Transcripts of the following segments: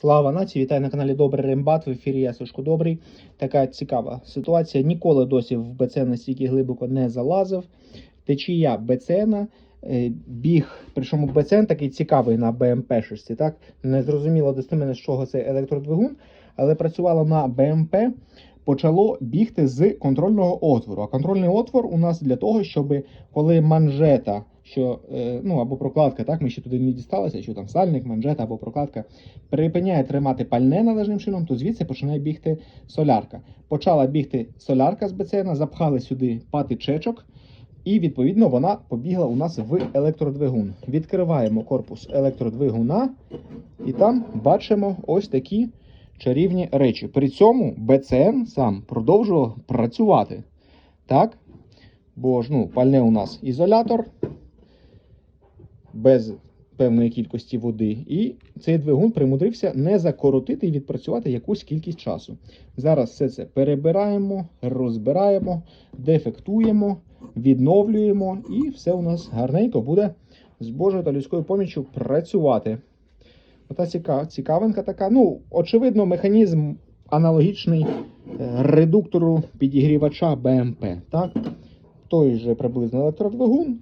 Слава нації, вітаю на каналі Добрий Рембат. В ефірі я Сушко Добрий. Така цікава ситуація. Ніколи досі в БЦ настільки глибоко не залазив. Течія БЦНа, е, біг, причому БЦН такий цікавий на БМП шості, так? Не зрозуміло достеменно, з чого це електродвигун, але працювало на БМП. Почало бігти з контрольного отвору. А контрольний отвор у нас для того, щоб коли манжета, що е, ну або прокладка, так ми ще туди не дісталися, що там сальник, манжета або прокладка припиняє тримати пальне належним чином, то звідси починає бігти солярка. Почала бігти солярка з БЦН, запхали сюди патичечок, і відповідно вона побігла у нас в електродвигун. Відкриваємо корпус електродвигуна, і там бачимо ось такі чарівні речі. При цьому БЦН сам продовжував працювати. Так? Бо ж ну, пальне у нас ізолятор без певної кількості води, і цей двигун примудрився не закоротити і відпрацювати якусь кількість часу. Зараз все це перебираємо, розбираємо, дефектуємо, відновлюємо, і все у нас гарненько буде з Божою та людською поміччю працювати. Ота ціка, цікавинка така. Ну, очевидно, механізм аналогічний е, редуктору підігрівача БМП. Так? Той же приблизно електродвигун,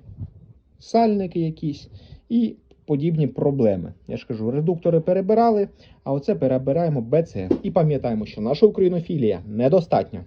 сальники якісь і подібні проблеми. Я ж кажу, редуктори перебирали, а оце перебираємо БЦ. І пам'ятаємо, що наша українофілія недостатня.